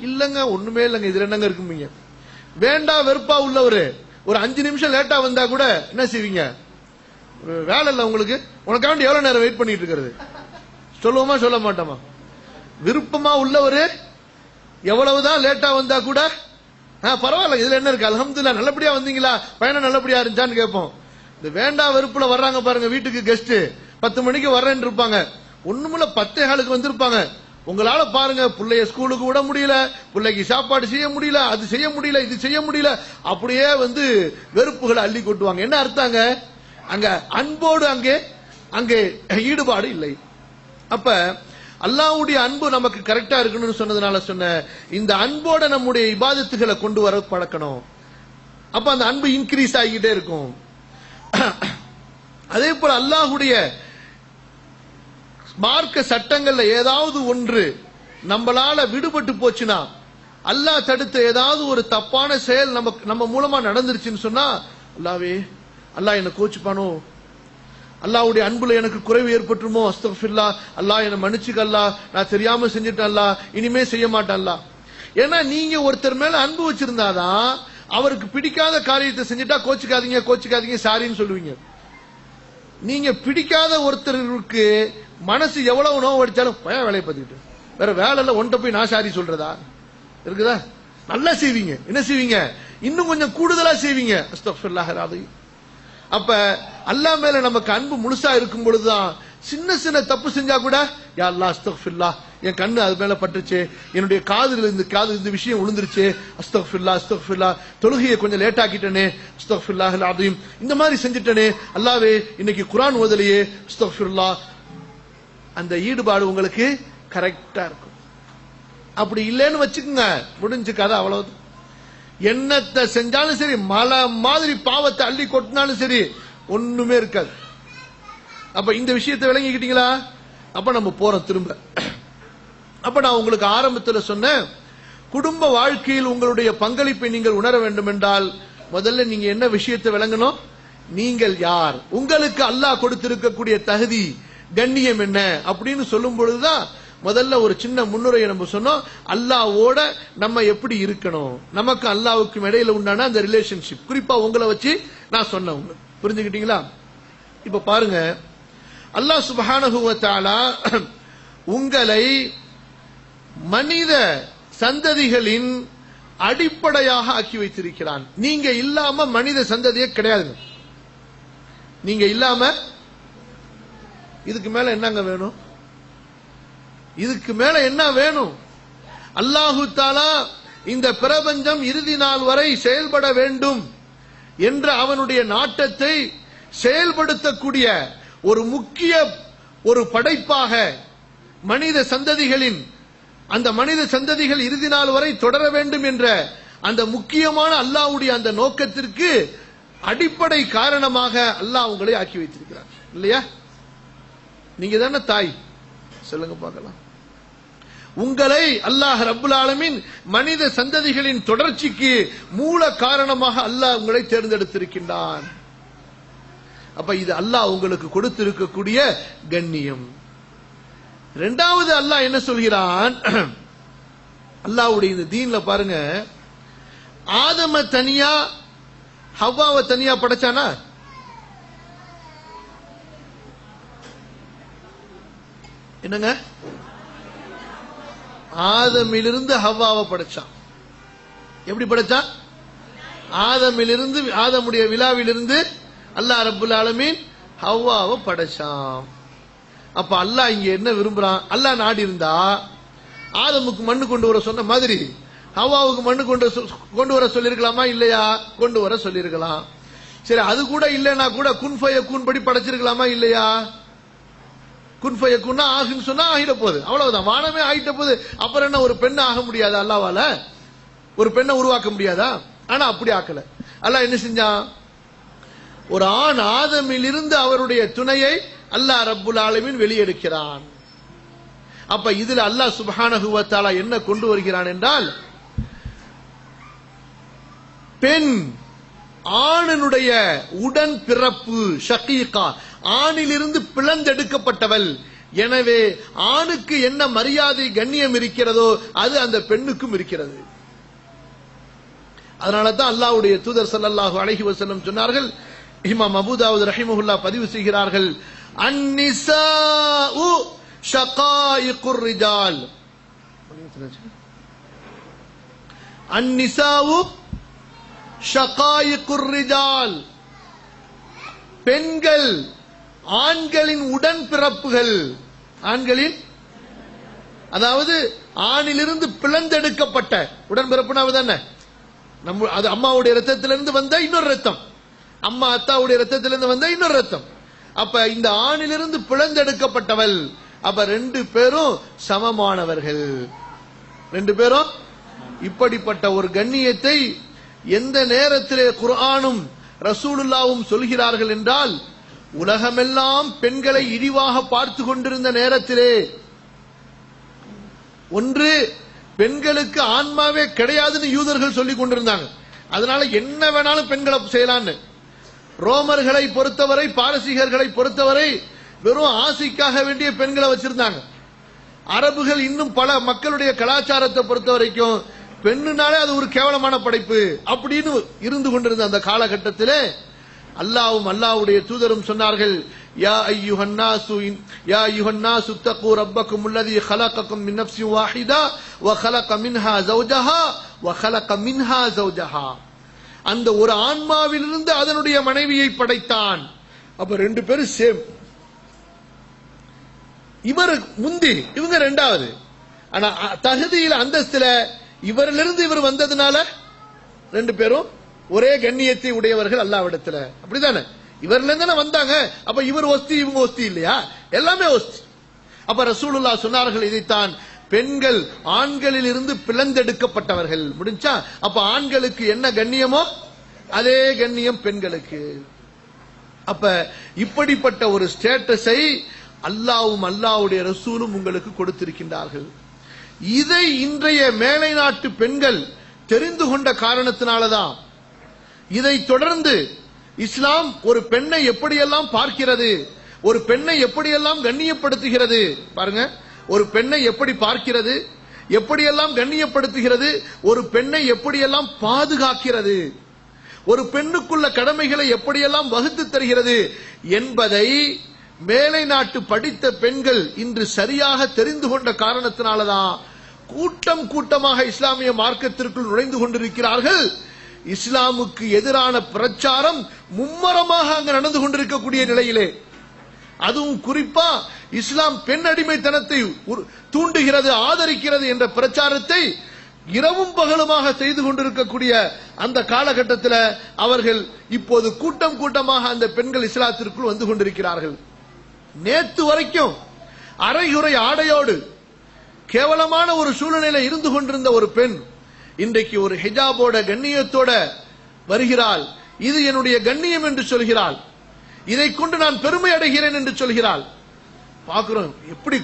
இல்லங்க ஒண்ணுமே இல்லங்க இதுல என்னங்க இருக்குமீங்க வேண்டா வெறுப்பா உள்ளவரு. ஒரு அஞ்சு நிமிஷம் லேட்டா வந்தா கூட என்ன செய்வீங்க? வேலை இல்ல உங்களுக்கு? உனக்காண்டி எவ்வளவு நேரம் வெயிட் பண்ணிட்டு இருக்கிறது? சொல்லுவோமா சொல்ல மாட்டோமா? விருப்பமா உள்ளவரு எவ்வளவுதான் லேட்டா வந்தா கூட ஆ, பரவாயில்ல இதுல என்ன இருக்கு? அல்ஹம்துலில்லாஹ் நல்லபடியா வந்தீங்களா? பயணம் நல்லபடியா இருந்துச்சான்னு கேட்போம். இந்த வேண்டா வெறுப்புல வர்றாங்க பாருங்க வீட்டுக்கு கெஸ்ட் பத்து மணிக்கு வர்றேன்னு இருப்பாங்க. ஒண்ணுமில்ல பத்தே காலுக்கு வந்திருப்பாங்க. உங்களால பாருங்க பிள்ளைய ஸ்கூலுக்கு விட முடியல பிள்ளைக்கு சாப்பாடு செய்ய முடியல அது செய்ய முடியல இது செய்ய முடியல அப்படியே வந்து வெறுப்புகளை அள்ளி கொட்டுவாங்க. என்ன அர்த்தாங்க? அங்க அன்போடு அங்கே அங்கே ஈடுபாடு இல்லை. அப்ப அல்லாவுடைய அன்பு நமக்கு கரெக்டா இருக்கணும்னு சொன்னதுனால சொன்ன இந்த அன்போட நம்முடைய இபாதத்துகளை கொண்டு வர பழக்கணும். அப்ப அந்த அன்பு இன்க்ரீஸ் ஆகிக்கிட்டே இருக்கும். அதே போல அல்லாஹுடைய மார்க்க சட்டங்கள்ல ஏதாவது ஒன்று நம்மளால விடுபட்டு போச்சுன்னா அல்லாஹ் தடுத்த ஏதாவது ஒரு தப்பான செயல் நமக்கு நம்ம மூலமா நடந்துருச்சுன்னு சொன்னா அல்லாவே அல்லாஹ் என்ன கோச்சுப்பானோ? அல்லாஹ்வுடைய அன்புல எனக்கு குறைவு ஏற்பட்டுருமோ? அஸ்தபில்லா அல்லாஹ் என்ன மன்னிச்சுக்கல்லா நான் தெரியாம செஞ்சுட்டேன் இனிமே செய்ய மாட்டேன் ஏன்னா நீங்க ஒருத்தர் மேல அன்பு வச்சிருந்தாதான் அவருக்கு பிடிக்காத காரியத்தை செஞ்சுட்டா கோச்சுக்காதீங்க கோச்சுக்காதீங்க சாரின்னு சொல்லுவீங்க. நீங்க பிடிக்காத ஒருத்தருக்கு மனசு எவ்வளவு நோவு அடிச்சாலும் பய வேலையை பார்த்துக்கிட்டு வேற வேலை இல்ல ஒன்ட்ட போய் நான் சாரி சொல்றதா? இருக்குதா? நல்லா செய்வீங்க. என்ன செய்வீங்க? இன்னும் கொஞ்சம் கூடுதலா செய்வீங்க. அப்ப அல்லாஹ் மேல நமக்கு அன்பு முழுசா இருக்கும் பொழுதுதான் சின்ன சின்ன தப்பு செஞ்சா கூட யா அல்லா அஸ்தக்ஃபில்லா என் கண்ணு அது மேல பட்டுச்சு என்னுடைய காதுல இந்த காது இந்த விஷயம் விழுந்துருச்சு அஸ்தக்ஃபிருல்லா அஸ்தக்ஃபிருல்லா தொழுகையை கொஞ்சம் லேட் ஆக்கிட்டனே அஸ்தக்ஃபிருல்லாஹ் அல்-அஸீம். இந்த மாதிரி செஞ்சுட்டனே அல்லாவே இன்னைக்கு குரான் ஓதலையே அஸ்தக்ஃபிருல்லாஹ் அந்த ஈடுபாடு உங்களுக்கு கரெக்டா இருக்கும். அப்படி இல்லைன்னு வச்சுக்கோங்க முடிஞ்சு கதை அவ்வளவு என்னத்தை செஞ்சாலும் சரி மலை மாதிரி பாவத்தை அள்ளி கொட்டினாலும் சரி ஒண்ணுமே இருக்காது. அப்ப இந்த விஷயத்தை விளங்கிக்கிட்டீங்களா? அப்ப நம்ம போறோம் திரும்ப. அப்ப நான் உங்களுக்கு ஆரம்பத்தில் சொன்னேன் குடும்ப வாழ்க்கையில் உங்களுடைய பங்களிப்பை நீங்கள் உணர வேண்டும் என்றால் முதல்ல நீங்க என்ன விஷயத்தை விளங்கணும்? நீங்கள் யார்? உங்களுக்கு அல்லாஹ் கொடுத்திருக்கக்கூடிய தகுதி கண்ணியம் என்ன அப்படின்னு சொல்லும் பொழுதுதான் முதல்ல ஒரு சின்ன முன்னுரையை நம்ம சொன்னோம். அல்லாவோட நம்ம எப்படி இருக்கணும்? நமக்கு அல்லாவுக்கும் இடையில உண்டான அந்த ரிலேஷன்ஷிப் குறிப்பா உங்களை வச்சு நான் சொன்னேன் புரிஞ்சுக்கிட்டீங்களா? இப்ப பாருங்க. அல்லாஹ் சுப்ஹானஹு உங்களை மனித சந்ததிகளின் அடிப்படையாக ஆக்கி வைத்திருக்கிறான். நீங்க இல்லாம மனித சந்ததியே கிடையாதுங்க. நீங்க இல்லாம இதுக்கு மேல என்னங்க வேணும்? இதுக்கு மேல என்ன வேணும்? அல்லாஹு தாலா இந்த பிரபஞ்சம் இறுதி நாள் வரை செயல்பட வேண்டும் என்ற அவனுடைய நாட்டத்தை செயல்படுத்தக்கூடிய ஒரு முக்கிய ஒரு படைப்பாக மனித சந்ததிகளின் அந்த மனித சந்ததிகள் இறுதி நாள் வரை தொடர வேண்டும் என்ற அந்த முக்கியமான அல்லாஹ்வுடைய அந்த நோக்கத்திற்கு அடிப்படை காரணமாக அல்லாஹ் உங்களை ஆக்கி வைத்திருக்கிறார். இல்லையா? நீங்க தானே தாய்? சொல்லுங்க பார்க்கலாம். உங்களை அல்லாஹ் ரபுல் ஆலமின் மனித சந்ததிகளின் தொடர்ச்சிக்கு மூல காரணமாக அல்லாஹ் உங்களை தேர்ந்தெடுத்திருக்கின்றான். அப்ப இது அல்லாஹ் உங்களுக்கு கொடுத்திருக்கக்கூடிய கண்ணியம். இரண்டாவது அல்லாஹ் என்ன சொல்கிறான்? அல்லாஹ்வுடைய இந்த தீன்ல பாருங்க ஆதம தனியா ஹவ்வாவை தனியா படைச்சானா? என்னங்க? ஆதமிலிருந்து ஹவ்வாவை படைச்சான். எப்படி படைச்சான்? ஆதமிலிருந்து ஆதமுடைய விழாவிலிருந்து அல்லாஹ் ரப்புல் ஆலமீன் ஹவ்வாவை படைச்சான். அப்ப அல்லாஹ் இங்க என்ன விரும்புறான்? அல்லாஹ் நாடி இருந்தா ஆதமுக்கு மண்ணு கொண்டு வர சொன்ன மாதிரி ஹவ்வாவுக்கு மண்ணு கொண்டு கொண்டு வர சொல்லிருக்கலாமா? இல்லையா? கொண்டு வர சொல்லிருக்கலாம். சரி அது கூட இல்லைன்னா கூட குன்ஃபய கூன் படி படைச்சிருக்கலாமா? இல்லையா? குன்ஃபயக்குன்னா ஆகுன்னு சொன்னா ஆகிட போகுது அவ்வளவுதான் வானமே ஆகிட்ட போகுது அப்புறம் என்ன ஒரு பெண்ணை ஆக முடியாது அல்லாவால ஒரு பெண்ணை உருவாக்க முடியாதா ஆனா அப்படி ஆக்கல அல்லாஹ் என்ன செஞ்சான் ஒரு ஆண் ஆதமிலிருந்து அவருடைய துணையை அல்லாஹ் ரப்புல் ஆலமின் வெளியெடுக்கிறான் அப்ப இதுல அல்லாஹ் சுப்ஹானஹு என்ன கொண்டு வருகிறான் என்றால் பெண் ஆணினுடைய உடன் பிறப்பு ஷகீகா ஆணிலிருந்து பிளந்தெடுக்கப்பட்டவள். எனவே ஆணுக்கு என்ன மரியாதை கண்ணியம் இருக்கிறதோ அது அந்த பெண்ணுக்கும் இருக்கிறது. அதனால தான் அல்லாஹ்வுடைய தூதர் ஸல்லல்லாஹு அலைஹி வஸல்லம் சொன்னார்கள் இமாம் அபூதாவுத் ரஹிமஹுல்லா பதிவு செய்கிறார்கள் அந்நிசாஉ ஷகாயிகுர் ரிஜால். பெண்கள் ஆண்களின் உடன்பிறப்புகள் ஆண்களின்? அதாவது ஆணிலிருந்து பிளந்தெடுக்கப்பட்ட. உடன்பிறப்புனா தானே நம்ம அது அம்மாவுடைய ரத்தத்திலிருந்து வந்த இன்னொரு ரத்தம் அம்மா அத்தாவுடைய ரத்தத்திலிருந்து வந்த இன்னொரு ரத்தம் அப்ப இந்த ஆணிலிருந்து பிளந்தெடுக்கப்பட்டவள். அப்ப ரெண்டு பேரும் சமமானவர்கள். ரெண்டு பேரும் இப்படிப்பட்ட ஒரு கண்ணியத்தை எந்த நேரத்திலே குர்ஆனும் ரசூலுல்லாவும் சொல்கிறார்கள் என்றால் உலகமெல்லாம் பெண்களை இழிவாக பார்த்து கொண்டிருந்த நேரத்திலே ஒன்று பெண்களுக்கு ஆன்மாவே கிடையாதுன்னு யூதர்கள் சொல்லிக் கொண்டிருந்தாங்க. அதனால என்ன வேணாலும் பெண்களை செய்யலான்னு. ரோமர்களை பொறுத்தவரை பாரசீகர்களை பொறுத்தவரை வெறும் ஆசைக்காக வேண்டிய பெண்களை வச்சிருந்தாங்க. அரபுகள் இன்னும் பல மக்களுடைய கலாச்சாரத்தை பொறுத்த வரைக்கும் பெண்ணுனாலே அது ஒரு கேவலமான படைப்பு. அப்படின்னு இருந்து கொண்டிருந்த அந்த காலகட்டத்திலே அல்லாவும் அல்லாவுடைய தூதரும் சொன்னார்கள் யா ஐயுஹன்னாசு யா ஐயுஹன்னாசு தகு ரப்பக்கும் உள்ளதி ஹலக்கக்கும் மின் நஃப்சி வாஹிதா வ அந்த ஒரு ஆன்மாவிலிருந்து அதனுடைய மனைவியை படைத்தான். அப்ப ரெண்டு பேரும் சேம். இவர் முந்தி இவங்க ரெண்டாவது. ஆனா தகுதியில் அந்தஸ்துல இவரிலிருந்து இவர் வந்ததுனால ரெண்டு பேரும் ஒரே கண்ணியத்தை உடையவர்கள் அல்லாவிடத்துல. அப்படிதானே? இவர்ல இருந்து வந்தாங்க. அப்ப இவர் ஒஸ்தி இவங்க ஒஸ்தி இல்லையா? எல்லாமே ஒஸ்தி. அப்ப ரசூலுல்லா சொன்னார்கள் இதைத்தான் பெண்கள் ஆண்களில் இருந்து பிளந்தெடுக்கப்பட்டவர்கள். முடிஞ்சா? அப்ப ஆண்களுக்கு என்ன கண்ணியமோ அதே கண்ணியம் பெண்களுக்கு. அப்ப இப்படிப்பட்ட ஒரு ஸ்டேட்டஸை அல்லாவும் அல்லாவுடைய ரசூலும் உங்களுக்கு கொடுத்திருக்கின்றார்கள். இதை இன்றைய மேலை நாட்டு பெண்கள் தெரிந்து கொண்ட காரணத்தினாலதான். இதை தொடர்ந்து இஸ்லாம் ஒரு பெண்ணை எப்படியெல்லாம் பார்க்கிறது ஒரு பெண்ணை எப்படியெல்லாம் கண்ணியப்படுத்துகிறது பாருங்க ஒரு பெண்ணை எப்படி பார்க்கிறது எப்படியெல்லாம் கண்ணியப்படுத்துகிறது ஒரு பெண்ணை எப்படியெல்லாம் பாதுகாக்கிறது ஒரு பெண்ணுக்குள்ள கடமைகளை எப்படியெல்லாம் வகுத்து தருகிறது என்பதை மேலை நாட்டு படித்த பெண்கள் இன்று சரியாக தெரிந்து கொண்ட காரணத்தினாலதான் கூட்டம் கூட்டமாக இஸ்லாமிய மார்க்கத்திற்குள் நுழைந்து கொண்டிருக்கிறார்கள். இஸ்லாமுக்கு எதிரான பிரச்சாரம் மும்மரமாக அங்கு நடந்து கொண்டிருக்கக்கூடிய நிலையிலே. அதுவும் குறிப்பா இஸ்லாம் பெண் அடிமைத்தனத்தை உரு- தூண்டுகிறது ஆதரிக்கிறது என்ற பிரச்சாரத்தை இரவும் பகலுமாக செய்து கொண்டிருக்கக்கூடிய அந்த காலகட்டத்தில் அவர்கள் இப்போது கூட்டம் கூட்டமாக அந்த பெண்கள் இஸ்லாத்திற்குள் வந்து கொண்டிருக்கிறார்கள். நேற்று வரைக்கும் அரையுறை ஆடையோடு கேவலமான ஒரு சூழ்நிலையில இருந்து கொண்டிருந்த ஒரு பெண் இன்றைக்கு ஒரு ஹிஜாபோட கண்ணியத்தோட வருகிறாள். இது என்னுடைய கண்ணியம் என்று சொல்கிறாள். இதை கொண்டு நான் பெருமை அடைகிறேன் என்று சொல்கிறாள். பார்க்கிறோம் எப்படி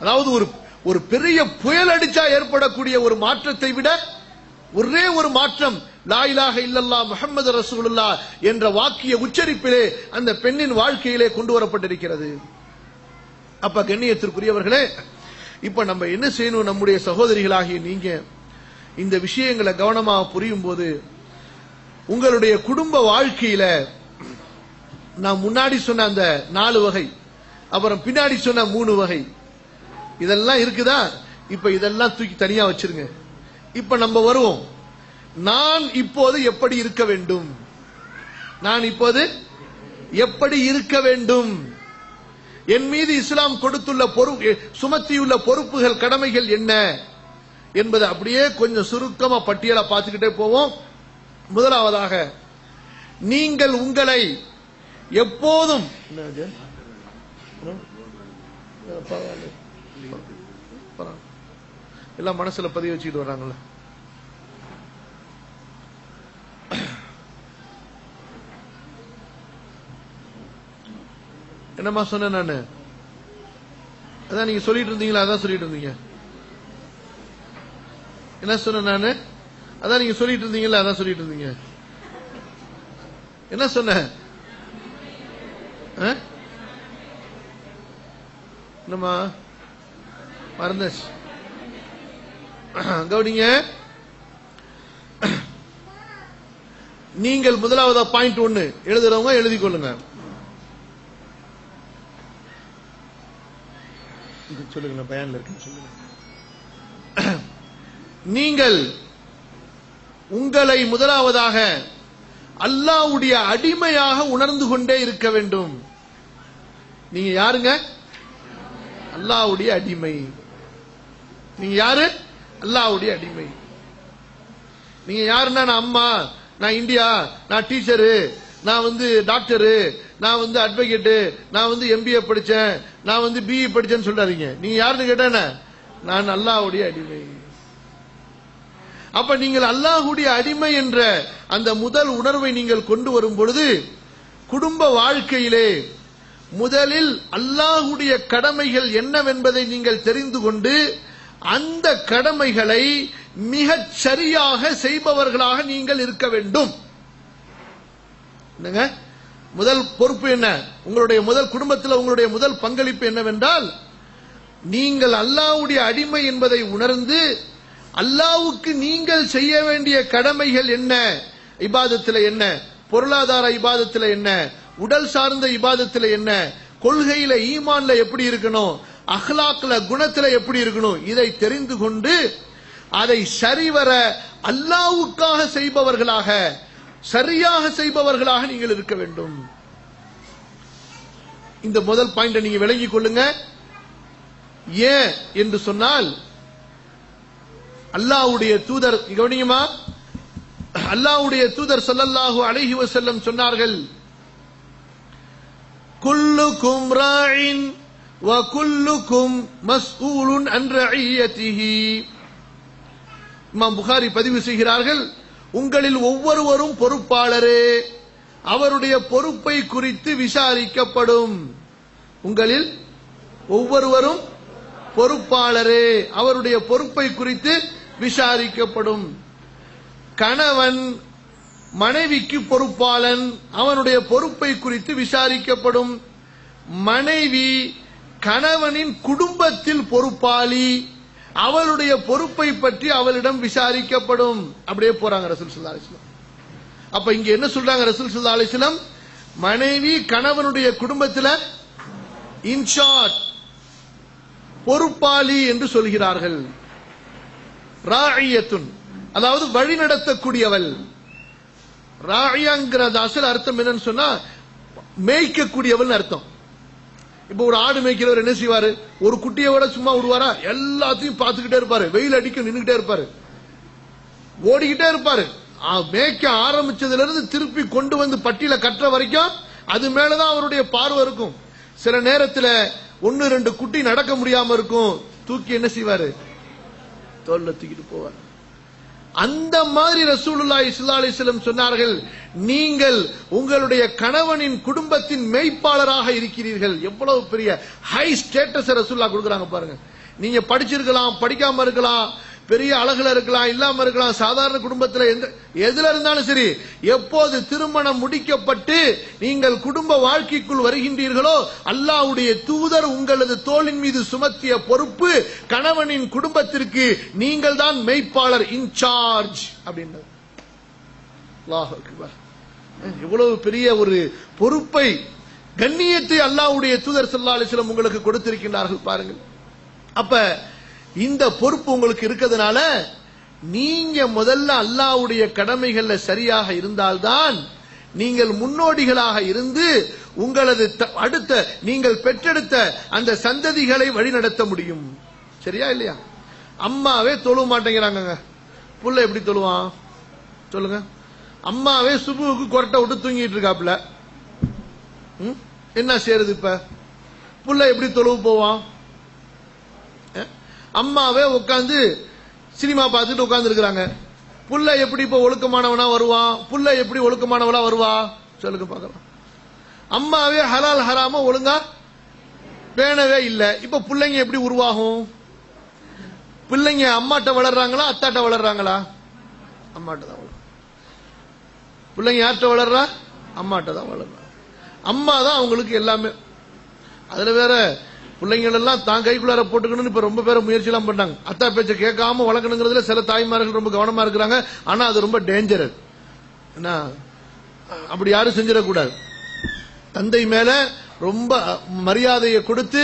அதாவது ஒரு ஒரு பெரிய புயல் அடிச்சா ஏற்படக்கூடிய ஒரு மாற்றத்தை விட ஒரே ஒரு மாற்றம் லாயிலாக இல்லல்லா முகமது ரசூலுல்லா என்ற வாக்கிய உச்சரிப்பிலே அந்த பெண்ணின் வாழ்க்கையிலே கொண்டு வரப்பட்டிருக்கிறது. அப்ப கண்ணியத்திற்குரியவர்களே இப்ப நம்ம என்ன செய்யணும்? நம்முடைய சகோதரிகளாகிய நீங்க இந்த விஷயங்களை கவனமாக புரியும் போது உங்களுடைய குடும்ப வாழ்க்கையில நான் முன்னாடி சொன்ன அந்த நாலு வகை அப்புறம் பின்னாடி சொன்ன மூணு வகை இதெல்லாம் இருக்குதா? இப்ப இதெல்லாம் தூக்கி தனியா வச்சிருங்க. இப்ப நம்ம வருவோம். நான் இப்போது எப்படி இருக்க வேண்டும்? நான் இப்போது எப்படி இருக்க வேண்டும்? என் மீது இஸ்லாம் கொடுத்துள்ள பொறுப்பு சுமத்தியுள்ள பொறுப்புகள் கடமைகள் என்ன? என்பதை அப்படியே கொஞ்சம் சுருக்கமா பட்டியலை பார்த்துக்கிட்டே போவோம். முதலாவதாக நீங்கள் உங்களை எப்போதும் பரவாயில்ல. எல்லாம் மனசுல பதிவு வச்சுக்கிட்டு வர்றாங்கல்ல. என்னம்மா சொன்னேன் நானு? அதான் நீங்க சொல்லிட்டு இருந்தீங்களா? அதான் சொல்லிட்டு இருந்தீங்க. என்ன சொன்னேன் நானு? அதான் நீங்க சொல்லிட்டு இருந்தீங்களா? அதான் சொல்லிட்டு இருந்தீங்க. என்ன சொன்ன என்னம்மா? மறந்தாச்சு. கவுடிங்க நீங்கள் முதலாவதா பாயிண்ட் ஒன்னு எழுதுறவங்க எழுதி கொள்ளுங்க சொல்லுங்க நான் இருக்கு சொல்லுங்க. நீங்கள் உங்களை முதலாவதாக அல்லாவுடைய அடிமையாக உணர்ந்து கொண்டே இருக்க வேண்டும். நீங்க யாருங்க? அல்லாஹ்வுடைய அடிமை. நீங்க யாரு? அல்லாஹ்வுடைய அடிமை. நீங்க யாருன்னா நான் அம்மா நான் இந்தியா நான் டீச்சரு நான் வந்து டாக்டரு நான் வந்து அட்வொகேட்டு நான் வந்து எம்பிஏ படிச்சேன் நான் வந்து பிஇ படிச்சேன்னு சொல்லாதீங்க நீங்க யாருன்னு கேட்டானே நான் அல்லாஹ்வுடைய அடிமை. அப்ப நீங்கள் அல்லாஹ்வுடைய அடிமை என்ற அந்த முதல் உணர்வை நீங்கள் கொண்டு வரும் பொழுது குடும்ப வாழ்க்கையிலே முதலில் அல்லாஹ்வுடைய கடமைகள் என்னவென்பதை நீங்கள் தெரிந்து கொண்டு அந்த கடமைகளை மிகச் சரியாக செய்பவர்களாக நீங்கள் இருக்க வேண்டும். என்னங்க? முதல் பொறுப்பு என்ன? உங்களுடைய முதல் குடும்பத்தில் உங்களுடைய முதல் பங்களிப்பு என்னவென்றால் நீங்கள் அல்லாஹ்வுடைய அடிமை என்பதை உணர்ந்து அல்லாவுக்கு நீங்கள் செய்ய வேண்டிய கடமைகள் என்ன? இபாதத்தில் என்ன? பொருளாதார இபாதத்தில் என்ன? உடல் சார்ந்த இபாதத்தில் என்ன? கொள்கையில ஈமான்ல எப்படி இருக்கணும்? அஹ்லாக்ல குணத்துல எப்படி இருக்கணும்? இதை தெரிந்து கொண்டு அதை சரிவர அல்லாஹ்வுக்காக செய்பவர்களாக சரியாக செய்பவர்களாக நீங்கள் இருக்க வேண்டும். இந்த முதல் பாயிண்ட் நீங்க விளங்கிக் கொள்ளுங்க. ஏன் என்று சொன்னால் அல்லாவுடைய தூதர் கவனியுமா? அல்லாவுடைய தூதர் சொல்லல்லாஹு அழகி செல்லம் சொன்னார்கள் குல்லுக்கும் ராயின் வ மஸ்ஊலுன் அன் இமாம் புகாரி பதிவு செய்கிறார்கள் உங்களில் ஒவ்வொருவரும் பொறுப்பாளரே. அவருடைய பொறுப்பை குறித்து விசாரிக்கப்படும். உங்களில் ஒவ்வொருவரும் பொறுப்பாளரே. அவருடைய பொறுப்பை குறித்து விசாரிக்கப்படும். கணவன் மனைவிக்கு பொறுப்பாளன் அவனுடைய பொறுப்பை குறித்து விசாரிக்கப்படும். மனைவி கணவனின் குடும்பத்தில் பொறுப்பாளி அவளுடைய பொறுப்பை பற்றி அவளிடம் விசாரிக்கப்படும். அப்படியே போறாங்க ரசூல் சல்லா அலிஸ்லாம் அப்ப இங்க என்ன சொல்றாங்க ரசூல் சல்லா அலிஸ்லாம் மனைவி கணவனுடைய குடும்பத்தில் இன்சார்ஜ் பொறுப்பாளி என்று சொல்கிறார்கள். ராழியத்துன் அதாவது வழி நடத்தக்கூடியவள் ராழியாங்கிறது அசல் அர்த்தம் என்னன்னு சொன்னா மேய்க்கக்கூடியவள் அர்த்தம். இப்ப ஒரு ஆடு மேய்க்கிறவர் என்ன செய்வாரு? ஒரு குட்டியோட சும்மா விடுவாரா? எல்லாத்தையும் பார்த்துக்கிட்டே இருப்பாரு. வெயில் அடிக்க நின்றுகிட்டே இருப்பாரு. ஓடிக்கிட்டே இருப்பாரு. மேய்க்க ஆரம்பிச்சதுல இருந்து திருப்பி கொண்டு வந்து பட்டியல கட்டுற வரைக்கும் அது மேலதான் அவருடைய பார்வை இருக்கும். சில நேரத்துல ஒன்னு ரெண்டு குட்டி நடக்க முடியாம இருக்கும். தூக்கி என்ன செய்வாரு? தோல்ல தூக்கிட்டு போவார். அந்த மாதிரி ரசூலுல்லா இஸ்லா அலிஸ்லம் சொன்னார்கள் நீங்கள் உங்களுடைய கணவனின் குடும்பத்தின் மெய்ப்பாளராக இருக்கிறீர்கள். எவ்வளவு பெரிய ஹை ஸ்டேட்டஸ் ரசூல்லா கொடுக்குறாங்க பாருங்க. நீங்க படிச்சிருக்கலாம் படிக்காம இருக்கலாம் பெரிய அழகுல இருக்கலாம் இல்லாம இருக்கலாம் சாதாரண குடும்பத்துல எந்த எதுல இருந்தாலும் சரி எப்போது திருமணம் முடிக்கப்பட்டு நீங்கள் குடும்ப வாழ்க்கைக்குள் வருகின்றீர்களோ அல்லாஹ்வுடைய தூதர் உங்களது தோளின் மீது சுமத்திய பொறுப்பு கணவனின் குடும்பத்திற்கு நீங்கள் தான் மெய்ப்பாளர் இன்சார்ஜ் அப்படின்றது. அல்லாஹ் எவ்வளவு பெரிய ஒரு பொறுப்பை கண்ணியத்தை அல்லாவுடைய தூதர் ஸல்லல்லாஹு அலைஹி உங்களுக்கு கொடுத்திருக்கின்றார்கள் பாருங்கள். அப்ப இந்த பொறுப்பு உங்களுக்கு இருக்கிறதுனால நீங்க முதல்ல அல்லாஹ்வுடைய கடமைகள்ல சரியாக இருந்தால்தான் நீங்கள் முன்னோடிகளாக இருந்து உங்களது த- அடுத்த நீங்கள் பெற்றெடுத்த அந்த சந்ததிகளை வழிநடத்த முடியும். சரியா இல்லையா? அம்மாவே தொழுவ மாட்டேங்கிறாங்கங்க. புள்ள எப்படி தொழுவான்? சொல்லுங்க. அம்மாவே சுபுவுக்கு கொரட்டை விட்டு தூங்கிட்டு இருக்காப்ல ம்? என்ன செய்யறது இப்ப? புள்ள எப்படி தொழுவு போவான்? அம்மாவே உட்காந்து சினிமா பார்த்துட்டு உட்கார்ந்து இருக்கிறாங்க புள்ள எப்படி இப்ப ஒழுக்கமானவனா வருவான் புள்ள எப்படி ஒழுக்கமானவளா வருவா? சொல்லுங்க பார்க்கலாம். அம்மாவே ஹலால் ஹராம ஒழுங்கா பேணவே இல்லை. இப்ப பிள்ளைங்க எப்படி உருவாகும்? பிள்ளைங்க அம்மாட்ட வளர்றாங்களா அத்தாட்ட வளர்றாங்களா? அம்மாட்ட தான் வளரும். பிள்ளைங்க யார்கிட்ட வளர்றா? அம்மாட்ட தான் வளர்றா. அம்மா தான் அவங்களுக்கு எல்லாமே. அதுல வேற பிள்ளைங்கள் எல்லாம் தான் கைக்குள்ளார போட்டுக்கணும்னு இப்ப ரொம்ப பேர் முயற்சி எல்லாம் பண்ணாங்க அத்தா பேச்ச கேட்காம வளர்க்கணுங்கிறதுல சில தாய்மார்கள் ரொம்ப கவனமா இருக்கிறாங்க. ஆனா அது ரொம்ப டேஞ்சர் என்ன அப்படி யாரும் செஞ்சிடக்கூடாது. தந்தை மேல ரொம்ப மரியாதையை கொடுத்து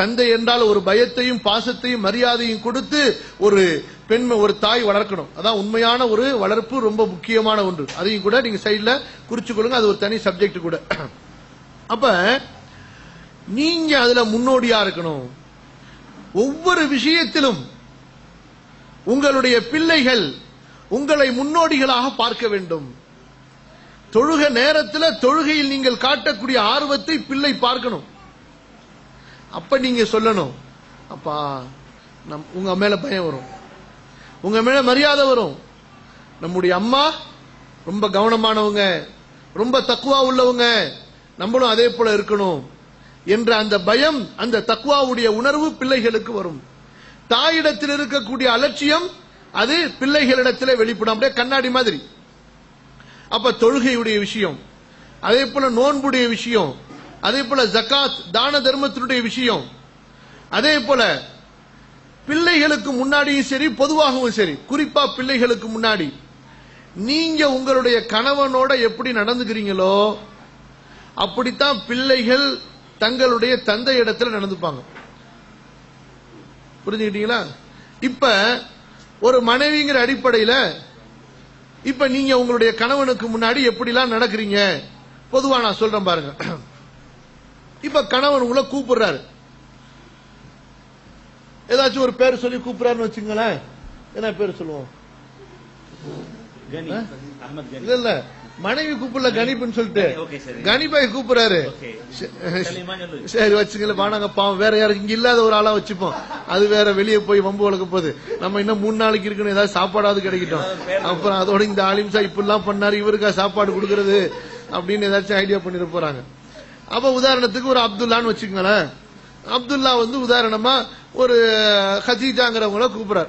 தந்தை என்றால் ஒரு பயத்தையும் பாசத்தையும் மரியாதையும் கொடுத்து ஒரு பெண் ஒரு தாய் வளர்க்கணும். அதான் உண்மையான ஒரு வளர்ப்பு ரொம்ப முக்கியமான ஒன்று. அதையும் கூட நீங்க சைட்ல குறிச்சு கொள்ளுங்க அது ஒரு தனி சப்ஜெக்ட் கூட. அப்ப நீங்க அதுல முன்னோடியா இருக்கணும். ஒவ்வொரு விஷயத்திலும் உங்களுடைய பிள்ளைகள் உங்களை முன்னோடிகளாக பார்க்க வேண்டும். தொழுக நேரத்தில் தொழுகையில் நீங்கள் காட்டக்கூடிய ஆர்வத்தை பிள்ளை பார்க்கணும். அப்ப நீங்க சொல்லணும் அப்பா நம் உங்க மேல பயம் வரும். உங்க மேல மரியாதை வரும். நம்முடைய அம்மா ரொம்ப கவனமானவங்க ரொம்ப தக்குவா உள்ளவங்க நம்மளும் அதே போல இருக்கணும். என்ற அந்த பயம் அந்த தக்குவாவுடைய உணர்வு பிள்ளைகளுக்கு வரும். தாயிடத்தில் இருக்கக்கூடிய அலட்சியம் அது பிள்ளைகளிடத்தில் வெளிப்படும். அப்படியே கண்ணாடி மாதிரி. அப்ப தொழுகையுடைய விஷயம் அதே போல நோன்புடைய விஷயம் அதே போல ஜக்காத் தான தர்மத்தினுடைய விஷயம். அதே போல பிள்ளைகளுக்கு முன்னாடியும் சரி பொதுவாகவும் சரி குறிப்பா பிள்ளைகளுக்கு முன்னாடி நீங்க உங்களுடைய கணவனோட எப்படி நடந்துக்கிறீங்களோ அப்படித்தான் பிள்ளைகள் தங்களுடைய தந்தை இடத்துல நடந்துப்பாங்க. புரிஞ்சுக்கிட்டீங்களா? இப்ப ஒரு மனைவிங்கிற அடிப்படையில இப்ப நீங்க உங்களுடைய கணவனுக்கு முன்னாடி எப்படிலாம் நடக்கிறீங்க? பொதுவா நான் சொல்றேன் பாருங்க. இப்ப கணவன் உங்களை கூப்பிடுறாரு. ஏதாச்சும் ஒரு பேர் சொல்லி கூப்பிடுறாருன்னு வச்சுங்களேன் என்ன பேர் சொல்லுவோம்? இல்ல இல்ல. மனைவி கூப்பிடல கணிப்புன்னு சொல்லிட்டு. கணிப்பாய் கூப்பிடுறாரு. சரி. வச்சுங்கள வானாங்க பாவம். வேற யாருக்கு இங்க இல்லாத ஒரு ஆளா வச்சுப்போம். அது வேற வெளியே போய் வம்பு வளர்க்க போகுது. நம்ம இன்னும் மூணு நாளைக்கு இருக்கணும். ஏதாவது சாப்பாடாவது கிடைக்கட்டும். அப்புறம் அதோட இந்த ஆலிம்சா இப்படிலாம் பண்ணாரு. இவருக்கா சாப்பாடு கொடுக்கறது அப்படின்னு ஏதாச்சும் ஐடியா பண்ணிட்டு போறாங்க. அப்ப உதாரணத்துக்கு ஒரு அப்துல்லான்னு வச்சுக்கோங்களேன். அப்துல்லா வந்து உதாரணமா ஒரு ஹசீஜாங்கிறவங்கள கூப்பிடுறாரு.